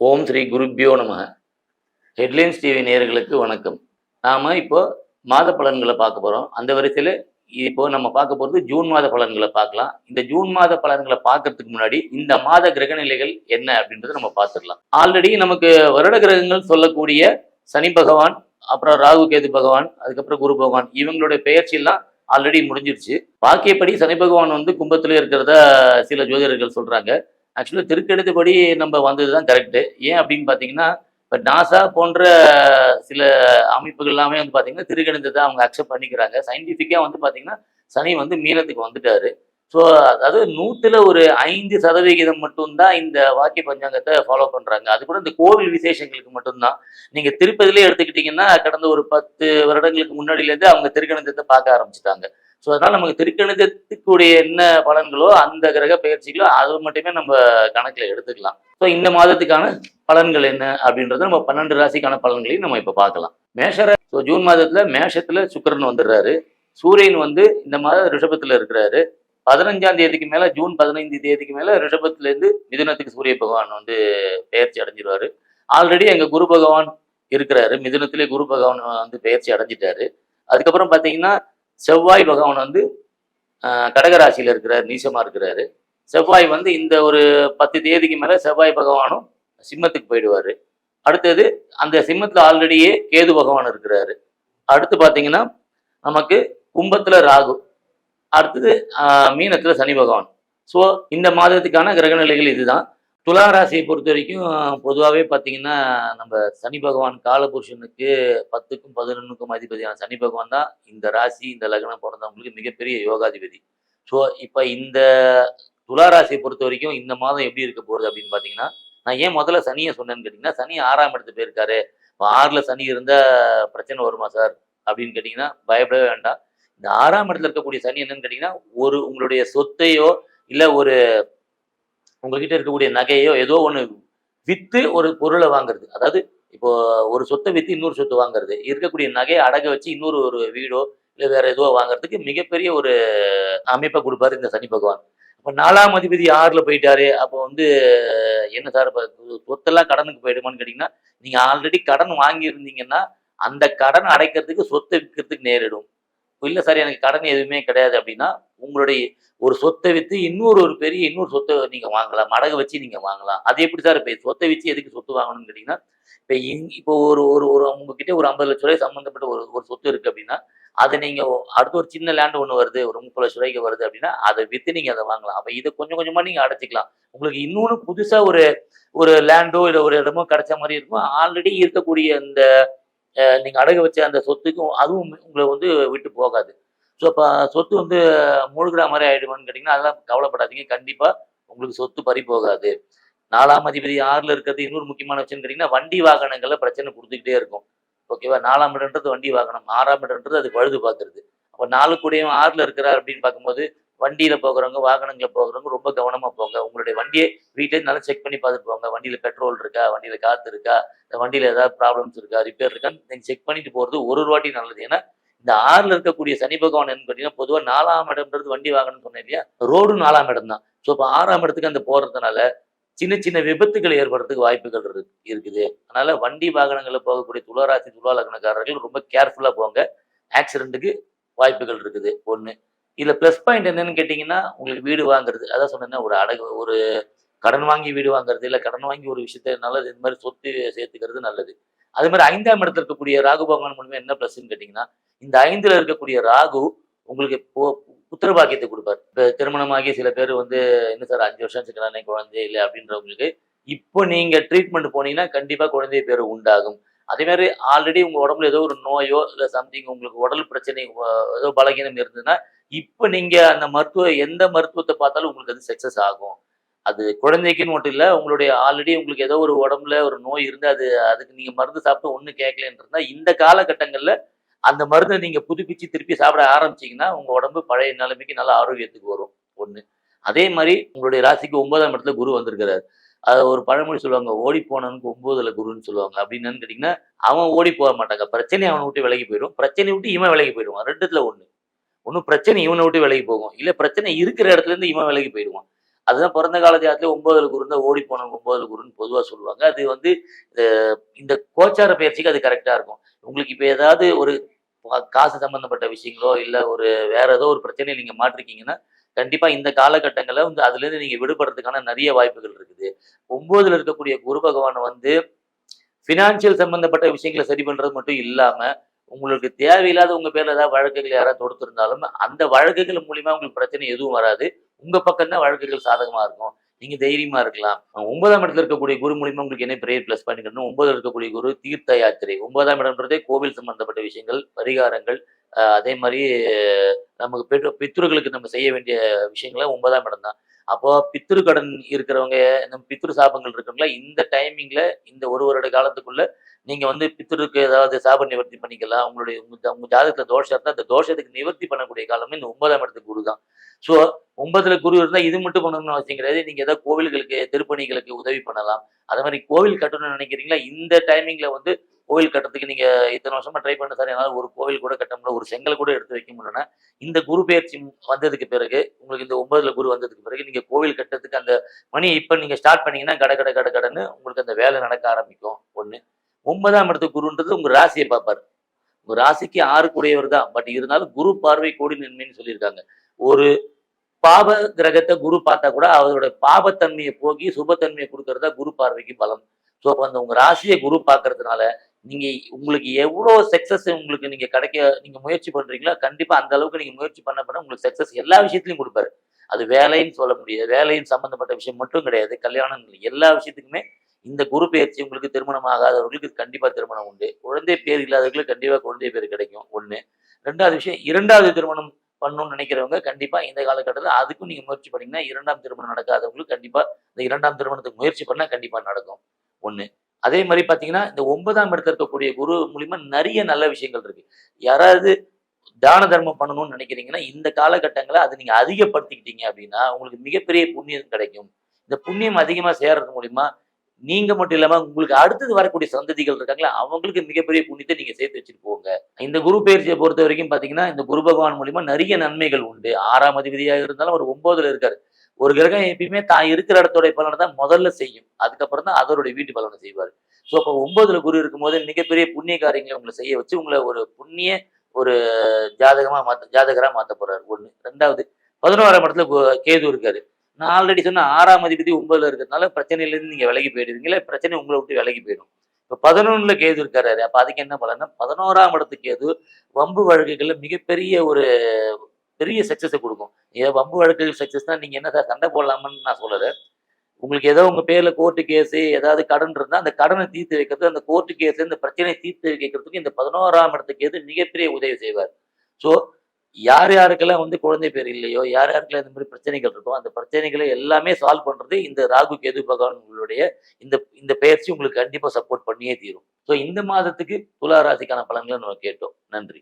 ஓம் ஸ்ரீ குருப்பியோ நம headlines TV நேர்களுக்கு வணக்கம். நாம் இப்போ மாத பலன்களை பார்க்க போகிறோம் அந்த வரிசையில் இப்போ நம்ம பார்க்க போகிறது ஜூன் மாத பலன்களை பார்க்கலாம். இந்த ஜூன் மாத பலன்களை பார்க்கறதுக்கு முன்னாடி இந்த மாத கிரக நிலைகள் என்ன அப்படின்றத நம்ம பார்த்துடலாம். ஆல்ரெடி நமக்கு வருட கிரகங்கள் சொல்லக்கூடிய சனி பகவான் அப்புறம் ராகு கேது பகவான் அதுக்கப்புறம் குரு பகவான் இவங்களுடைய பெயர்ச்சியெல்லாம் ஆல்ரெடி முடிஞ்சிருச்சு. பாக்கியப்படி சனி பகவான் வந்து கும்பத்தில் இருக்கிறதா சில ஜோதிடர்கள் சொல்றாங்க. ஆக்சுவலாக திருக்கெடுத்தபடி நம்ம வந்தது தான் கரெக்டு ஏன் அப்படின்னு பார்த்தீங்கன்னா இப்போ நாசா போன்ற சில அமைப்புகள் எல்லாமே வந்து பார்த்தீங்கன்னா திருக்கணிதத்தை அவங்க அக்செப்ட் பண்ணிக்கிறாங்க. சயின்டிஃபிக்காக வந்து பார்த்தீங்கன்னா சனி வந்து மீனத்துக்கு வந்துட்டாரு. ஸோ அதாவது நூற்றுல ஒரு ஐந்து சதவிகிதம் மட்டும்தான் இந்த வாக்கிய பஞ்சாங்கத்தை ஃபாலோ பண்ணுறாங்க அது கூட இந்த கோவில் விசேஷங்களுக்கு மட்டும்தான். நீங்கள் திருப்பதிலே எடுத்துக்கிட்டிங்கன்னா கடந்த ஒரு பத்து வருடங்களுக்கு முன்னாடியிலேருந்து அவங்க திருக்கணிதத்தை பார்க்க ஆரம்பிச்சிட்டாங்க. ஸோ அதனால் நமக்கு திருக்கணிதத்துக்குடைய என்ன பலன்களோ அந்த கிரக பயிற்சிகளோ அது மட்டுமே நம்ம கணக்கில் எடுத்துக்கலாம். ஸோ இந்த மாதத்துக்கான பலன்கள் என்ன அப்படின்றது நம்ம பன்னெண்டு ராசிக்கான பலன்களையும் நம்ம இப்போ பார்க்கலாம். மேஷர ஸோ ஜூன் மாதத்தில் மேஷத்தில் சுக்கிரன் வந்துடுறாரு. சூரியன் வந்து இந்த மாதம் ரிஷபத்தில் இருக்கிறாரு. பதினஞ்சாம் தேதிக்கு மேலே ஜூன் பதினைந்து தேதிக்கு மேலே ரிஷபத்துலேருந்து மிதுனத்துக்கு சூரிய பகவான் வந்து பெயர்ச்சி அடைஞ்சிருவார். ஆல்ரெடி எங்கள் குரு பகவான் இருக்கிறாரு. மிதுனத்திலே குரு பகவான் வந்து பெயர்ச்சி அடைஞ்சிட்டாரு. அதுக்கப்புறம் பார்த்தீங்கன்னா செவ்வாய் பகவான் வந்து கடகராசியில் இருக்கிறார் நீசமாக இருக்கிறாரு. செவ்வாய் வந்து இந்த ஒரு பத்து தேதிக்கு மேலே செவ்வாய் பகவானும் சிம்மத்துக்கு போயிடுவார். அடுத்தது அந்த சிம்மத்தில் ஆல்ரெடியே கேது பகவான் இருக்கிறாரு. அடுத்து பார்த்தீங்கன்னா நமக்கு கும்பத்தில் ராகு. அடுத்தது மீனத்தில் சனி பகவான். ஸோ இந்த மாதத்துக்கான கிரக நிலைகள் இதுதான். துலா ராசியை பொறுத்த வரைக்கும் பொதுவாகவே பார்த்தீங்கன்னா நம்ம சனி பகவான் காலபுருஷனுக்கு பத்துக்கும் பதினொன்றுக்கும் அதிபதியான சனி பகவான் தான் இந்த ராசி இந்த லக்னம் பிறந்தவங்களுக்கு மிகப்பெரிய யோகாதிபதி. ஸோ இப்போ இந்த துலா ராசியை பொறுத்த வரைக்கும் இந்த மாதம் எப்படி இருக்க போகுது அப்படின்னு பார்த்தீங்கன்னா நான் ஏன் முதல்ல சனியை சொன்னேன்னு கேட்டிங்கன்னா சனி ஆறாம் இடத்து போயிருக்காரு. இப்போ ஆறில் சனி இருந்தால் பிரச்சனை வருமா சார்? அப்படின்னு கேட்டிங்கன்னா பயப்படவே வேண்டாம். இந்த ஆறாம் இடத்துல இருக்கக்கூடிய சனி என்னன்னு கேட்டிங்கன்னா ஒரு உங்களுடைய சொத்தையோ இல்லை ஒரு உங்ககிட்ட இருக்கக்கூடிய நகையோ ஏதோ ஒன்று விற்று ஒரு பொருளை வாங்குறது. அதாவது இப்போ ஒரு சொத்தை விற்று இன்னொரு சொத்து வாங்குறது. இருக்கக்கூடிய நகையை அடக வச்சு இன்னொரு ஒரு வீடோ இல்லை வேற ஏதோ வாங்குறதுக்கு மிகப்பெரிய ஒரு அமைப்பை கொடுப்பாரு இந்த சனி பகவான். இப்போ நாலாம் அதிபதி ஆறுல போயிட்டாரு. அப்போ வந்து என்ன சார் இப்போ சொத்தெல்லாம் கடனுக்கு போயிடுமான்னு கேட்டிங்கன்னா நீங்கள் ஆல்ரெடி கடன் வாங்கியிருந்தீங்கன்னா அந்த கடன் அடைக்கிறதுக்கு சொத்தை விற்கிறதுக்கு நேரிடும். இல்லை சார் எனக்கு கடன் எதுவுமே கிடையாது அப்படின்னா உங்களுடைய ஒரு சொத்தை விற்று இன்னொரு ஒரு பெரிய இன்னொரு சொத்தை நீங்க வாங்கலாம் மடகு வச்சு நீங்க வாங்கலாம். அது எப்படி சார் இப்போ சொத்தை வச்சு எதுக்கு சொத்து வாங்கணும்னு கேட்டீங்கன்னா இப்போ இங் இப்போ ஒரு ஒரு ஒரு உங்ககிட்ட ஒரு ஐம்பது லட்ச ரூபாய் சம்மந்தப்பட்ட ஒரு ஒரு சொத்து இருக்கு அப்படின்னா அதை நீங்க அடுத்து ஒரு சின்ன லேண்ட் ஒன்று வருது ஒரு முப்பது லட்ச ரூபாய்க்கு வருது அப்படின்னா அதை விற்று நீங்க அதை வாங்கலாம். அப்போ இதை கொஞ்சம் கொஞ்சமா நீங்க அடைச்சிக்கலாம். உங்களுக்கு இன்னொன்று புதுசா ஒரு ஒரு லேண்டோ இல்லை ஒரு இடமோ கிடைச்ச மாதிரி இருக்கும் ஆல்ரெடி இருக்கக்கூடிய அந்த நீங்கள் நீங்க அடகு வச்ச அந்த சொத்துக்கும் அதுவும் உங்களை வந்து விட்டு போகாது. ஸோ இப்போ சொத்து வந்து மூழ்கிற மாதிரி ஆகிடுமான்னு கேட்டிங்கன்னா அதெல்லாம் கவலைப்படாதீங்க. கண்டிப்பாக உங்களுக்கு சொத்து பறி போகாது. நாலாம் அதிபதி ஆறில் இருக்கிறது இன்னொரு முக்கியமான விஷயம் கேட்டிங்கன்னா வண்டி வாகனங்களில் பிரச்சனை கொடுத்துக்கிட்டே இருக்கும். ஓகேவா நாலாம் இடன்றது வண்டி வாகனம் ஆறாம் இடன்றது அது பழுது பார்த்துருது அப்போ நாலு கூடயும் ஆறில் இருக்கிறார் அப்படின்னு பார்க்கும்போது வண்டியில் போகிறவங்க வாகனங்களில் போகிறவங்க ரொம்ப கவனமாக போங்க. உங்களுடைய வண்டியை வீட்டிலே நல்லா செக் பண்ணி பார்த்துட்டு போங்க. வண்டியில் பெட்ரோல் இருக்கா? வண்டியில் காற்று இருக்கா? இந்த வண்டியில ஏதாவது ப்ராப்ளம்ஸ் இருக்கா? ரிப்பேர் இருக்கான்னு நீங்கள் செக் பண்ணிட்டு போகிறது ஒரு ஒரு வாட்டி நல்லது. ஏன்னா இந்த ஆறுல இருக்கக்கூடிய சனி பகவான் என்ன பார்த்தீங்கன்னா பொதுவாக நாலாம் இடம்ன்றது வண்டி வாகனம் சொன்னேன் இல்லையா? ரோடும் நாலாம் இடம் தான் ஸோ இப்போ ஆறாம் இடத்துக்கு அந்த போறதுனால சின்ன சின்ன விபத்துகள் ஏற்படுறதுக்கு வாய்ப்புகள் இருக்கு இருக்குது. அதனால வண்டி வாகனங்களில் போகக்கூடிய துளராசி துளா லக்னக்காரர்கள் ரொம்ப கேர்ஃபுல்லாக போங்க. ஆக்சிடென்ட்டுக்கு வாய்ப்புகள் இருக்குது. ஒன்று இதில் ப்ளஸ் பாயிண்ட் என்னன்னு கேட்டிங்கன்னா உங்களுக்கு வீடு வாங்குறது. அதான் சொன்னேன்னா ஒரு அடகு ஒரு கடன் வாங்கி வீடு வாங்குறது இல்லை கடன் வாங்கி ஒரு விஷயத்த நல்லது இந்த மாதிரி சொத்து சேர்த்துக்கிறது நல்லது. அதே மாதிரி ஐந்தாம் இடத்துல இருக்கக்கூடிய ராகு பகவான் மூலமே என்ன ப்ளஸ்ன்னு கேட்டிங்கன்னா இந்த ஐந்துல இருக்கக்கூடிய ராகு உங்களுக்கு புத்திர பாக்கியத்தை கொடுப்பார். இப்போ திருமணமாகி சில பேர் வந்து என்ன சார் அஞ்சு வருஷம் வச்சுக்கிறானே குழந்தை இல்லை அப்படின்றவங்களுக்கு இப்போ நீங்க ட்ரீட்மெண்ட் போனீங்கன்னா கண்டிப்பா குழந்தை பேர் உண்டாகும். அதே மாதிரி ஆல்ரெடி உங்க உடம்புல ஏதோ ஒரு நோயோ இல்லை சம்திங் உங்களுக்கு உடல் பிரச்சனை ஏதோ பலகீனம் இருந்ததுன்னா இப்போ நீங்க அந்த மருத்துவ எந்த மருத்துவத்தை பார்த்தாலும் உங்களுக்கு அது சக்சஸ் ஆகும். அது குழந்தைக்குன்னு மட்டும் இல்லை உங்களுடைய ஆல்ரெடி உங்களுக்கு ஏதோ ஒரு உடம்புல ஒரு நோய் இருந்து அது அதுக்கு நீங்க மருந்து சாப்பிட்டு ஒன்றும் கேட்கலன்னு இருந்தால் இந்த காலகட்டங்கள்ல அந்த மருந்தை நீங்க புதுப்பிச்சு திருப்பி சாப்பிட ஆரம்பிச்சீங்கன்னா உங்க உடம்பு பழைய நிலைமைக்கு நல்ல ஆரோக்கியத்துக்கு வரும் ஒண்ணு அதே மாதிரி உங்களுடைய ராசிக்கு ஒன்பதாம் இடத்துல குரு வந்திருக்கிறார். அது ஒரு பழமொழி சொல்லுவாங்க ஓடி போனவனுக்கு ஒன்பதுல குருன்னு சொல்லுவாங்க. அப்படின்னு கேட்டீங்கன்னா அவன் ஓடி போக மாட்டாங்க. பிரச்சனை அவனை விட்டு விலகி போயிடும். பிரச்சனை விட்டு இவன் விலகி போயிடுவான். ரெண்டுத்துல ஒண்ணு. ஒன்றும் பிரச்சனை இவனை விட்டு விலகி போகும். இல்ல பிரச்சனை இருக்கிற இடத்துல இருந்து இவன் விலகி போயிடுவான். அதுதான் பிறந்த கால ஜாதத்துல ஒன்பதுல குருந்தா ஓடி போனவங்க ஒன்பதுல குருன்னு பொதுவா சொல்லுவாங்க. அது வந்து இந்த கோச்சார பயிற்சிக்கு அது கரெக்டா இருக்கும். உங்களுக்கு இப்ப ஏதாவது ஒரு காசு சம்பந்தப்பட்ட விஷயங்களோ இல்லை ஒரு வேற ஏதோ ஒரு பிரச்சனையை நீங்க மாட்டிருக்கீங்கன்னா கண்டிப்பா இந்த காலகட்டங்களில் வந்து அதுல இருந்து நீங்க விடுபடுறதுக்கான நிறைய வாய்ப்புகள் இருக்குது. ஒன்பதுல இருக்கக்கூடிய குரு பகவான் வந்து ஃபினான்ஷியல் சம்பந்தப்பட்ட விஷயங்களை சரி பண்றது மட்டும் இல்லாம உங்களுக்கு தேவையில்லாத உங்க பேர்ல ஏதாவது வழக்குகள் யாராவது தொடுத்திருந்தாலும் அந்த வழக்குகள் மூலியமா உங்களுக்கு பிரச்சனை எதுவும் வராது. உங்க பக்கம் தான் வழக்குகள் சாதகமா இருக்கும். நீங்க தைரியமா இருக்கலாம். ஒன்பதாம் இடத்துல இருக்கக்கூடிய குரு மூலியமாக உங்களுக்கு என்ன பிரேயர் பிளஸ் பண்ணிக்கணும் ஒன்பதுல இருக்கக்கூடிய குரு தீர்த்த யாத்திரை. ஒன்பதாம் இடம்ன்றதே கோவில் சம்பந்தப்பட்ட விஷயங்கள் பரிகாரங்கள் அதே மாதிரி நமக்கு பெற்று பித்ருகளுக்கு நம்ம செய்ய வேண்டிய விஷயங்கள ஒன்பதாம் இடம் தான். அப்போ பித்ரு கடன் இருக்கிறவங்க நம்ம பித்ரு சாபங்கள் இருக்கிறவங்களா இந்த டைமிங்ல இந்த ஒரு வருட காலத்துக்குள்ள நீங்கள் வந்து பித்ருக்கு ஏதாவது சாப நிவர்த்தி பண்ணிக்கலாம். உங்களுடைய உங்கள் ஜா- தோஷம் இருந்தால் அந்த தோஷத்துக்கு நிவர்த்தி பண்ணக்கூடிய காலமே இந்த ஒன்பதாம் இடத்துக்கு குரு தான். ஸோ ஒன்பதுல குரு இருந்தால் இது மட்டும் பண்ணணும்னு அவசியம் கிடையாது. நீங்கள் ஏதாவது கோவில்களுக்கு திருப்பணிகளுக்கு உதவி பண்ணலாம். அதே மாதிரி கோவில் கட்டணும்னு நினைக்கிறீங்களா? இந்த டைமிங்கில் வந்து கோவில் கட்டுறதுக்கு நீங்கள் இத்தனை வருஷமாக ட்ரை பண்ண சார். என்னால் ஒரு கோவில் கூட கட்ட முடியல. ஒரு செங்கல் கூட எடுத்து வைக்க முடியலன்னா இந்த குரு பயிற்சி வந்ததுக்கு பிறகு உங்களுக்கு இந்த ஒன்பதுல குரு வந்ததுக்கு பிறகு நீங்கள் கோவில் கட்டுறதுக்கு அந்த மணி இப்போ நீங்கள் ஸ்டார்ட் பண்ணீங்கன்னா கட கட கட கடன்னு உங்களுக்கு அந்த வேலை நடக்க ஆரம்பிக்கும். ஒன்று ஒன்பதாம் இடத்து குருன்றது உங்க ராசியை பார்ப்பாரு. உங்க ராசிக்கு ஆறு கூடியவர் தான் பட் இருந்தாலும் குரு பார்வை கோடி நன்மைன்னு சொல்லியிருக்காங்க. ஒரு பாப கிரகத்தை குரு பார்த்தா கூட அவரோட பாபத்தன்மையை போக்கி சுபத்தன்மையை கொடுக்கறதா குரு பார்வைக்கு பலம். ஸோ அப்போ அந்த உங்க ராசியை குரு பார்க்கறதுனால நீங்க உங்களுக்கு எவ்வளோ சக்சஸ் உங்களுக்கு நீங்க கிடைக்க நீங்க முயற்சி பண்றீங்களோ கண்டிப்பா அந்த அளவுக்கு நீங்க முயற்சி பண்ண பண்ண உங்களுக்கு சக்சஸ் எல்லா விஷயத்துலையும் கொடுப்பாரு. அது வேலைன்னு சொல்ல முடியாது. வேலையின் சம்பந்தப்பட்ட விஷயம் மட்டும் கிடையாது. கல்யாணம் இல்லை எல்லா விஷயத்துக்குமே இந்த குரு பயிற்சி உங்களுக்கு திருமணம் ஆகாதவர்களுக்கு கண்டிப்பா திருமணம் உண்டு. குழந்தை பேர் இல்லாதவர்களுக்கு கண்டிப்பா குழந்தை பேர் கிடைக்கும். ஒண்ணு. ரெண்டாவது விஷயம் இரண்டாவது திருமணம் பண்ணணும்னு நினைக்கிறவங்க கண்டிப்பா இந்த காலகட்டத்தில் அதுக்கும் நீங்க முயற்சி பண்ணீங்கன்னா இரண்டாம் திருமணம் நடக்காதவங்களுக்கு கண்டிப்பா இந்த இரண்டாம் திருமணத்துக்கு முயற்சி பண்ணா கண்டிப்பா நடக்கும். ஒண்ணு. அதே மாதிரி பாத்தீங்கன்னா இந்த ஒன்பதாம் இடத்துல இருக்கக்கூடிய குரு மூலிமா நிறைய நல்ல விஷயங்கள் இருக்கு. யாராவது தான தர்மம் பண்ணணும்னு நினைக்கிறீங்கன்னா இந்த காலகட்டங்களை அதை நீங்க அதிகப்படுத்திக்கிட்டீங்க அப்படின்னா உங்களுக்கு மிகப்பெரிய புண்ணியம் கிடைக்கும். இந்த புண்ணியம் அதிகமா சேர்றது மூலிமா நீங்க மட்டும் இல்லாம உங்களுக்கு அடுத்தது வரக்கூடிய சந்ததிகள் இருக்காங்களா அவங்களுக்கு மிகப்பெரிய புண்ணியத்தை நீங்க சேர்த்து வச்சுட்டு போங்க. இந்த குரு பயிற்சியை பொறுத்த வரைக்கும் பாத்தீங்கன்னா இந்த குரு பகவான் மூலியமா நிறைய நன்மைகள் உண்டு. ஆறாம் அதிபதியாக இருந்தாலும் ஒரு ஒன்பதுல இருக்காரு. ஒரு கிரகம் எப்பயுமே தான் இருக்கிற இடத்தோட பலனை தான் முதல்ல செய்யும். அதுக்கப்புறம் தான் அதோடைய வீட்டு பலனை செய்வார். ஸோ அப்போ ஒன்பதுல குரு இருக்கும்போது மிகப்பெரிய புண்ணிய காரியங்களை உங்களை செய்ய வச்சு உங்களை ஒரு புண்ணிய ஒரு ஜாதகமா மாத்த ஜாதகரா மாத்த போறாரு. ஒண்ணு. ரெண்டாவது பதினோராம் இடத்துல கேது இருக்காரு. நான் ஆல்ரெடி சொன்ன ஆறாம் அதிபதி ஒன்பதுல இருக்கிறதுனால பிரச்சனையிலேருந்து நீங்கள் நீங்க விலகி போயிடுவீங்களா பிரச்சனை உங்களை விட்டு விலகி போயிடும். இப்போ பதினொன்னுல கேது இருக்காரு அப்போ அதுக்கு என்ன பலன்னா பதினோராம் இடத்துக்கு கேது வம்பு வழக்குகள்ல மிகப்பெரிய ஒரு பெரிய சக்சஸை கொடுக்கும். ஏன் வம்பு வழக்குகள் தான் நீங்க என்ன சார் சண்டை போடலாமான்னு நான் சொல்லலை. உங்களுக்கு ஏதோ உங்க பேர்ல கோர்ட்டு கேஸ் ஏதாவது கடன் இருந்தால் அந்த கடனை தீர்த்து வைக்கிறது அந்த கோர்ட்டு கேஸ் இந்த பிரச்சனையை தீர்த்து வைக்கிறதுக்கு இந்த பதினோராம் இடத்துக்கு எது மிகப்பெரிய உதவி செய்வார். ஸோ யார் யாருக்கெல்லாம் வந்து குழந்தை பேர் இல்லையோ யார் யாருக்கெல்லாம் இந்த மாதிரி பிரச்சனைகள் இருக்கோ அந்த பிரச்சனைகளை எல்லாமே சால்வ் பண்றது இந்த ராகு கேது பகவான்களுடைய இந்த இந்த பயிற்சி உங்களுக்கு கண்டிப்பா சப்போர்ட் பண்ணியே தீரும். ஸோ இந்த மாதத்துக்கு துலா ராசிக்கான பலன்களை நம்ம கேட்டோம். நன்றி.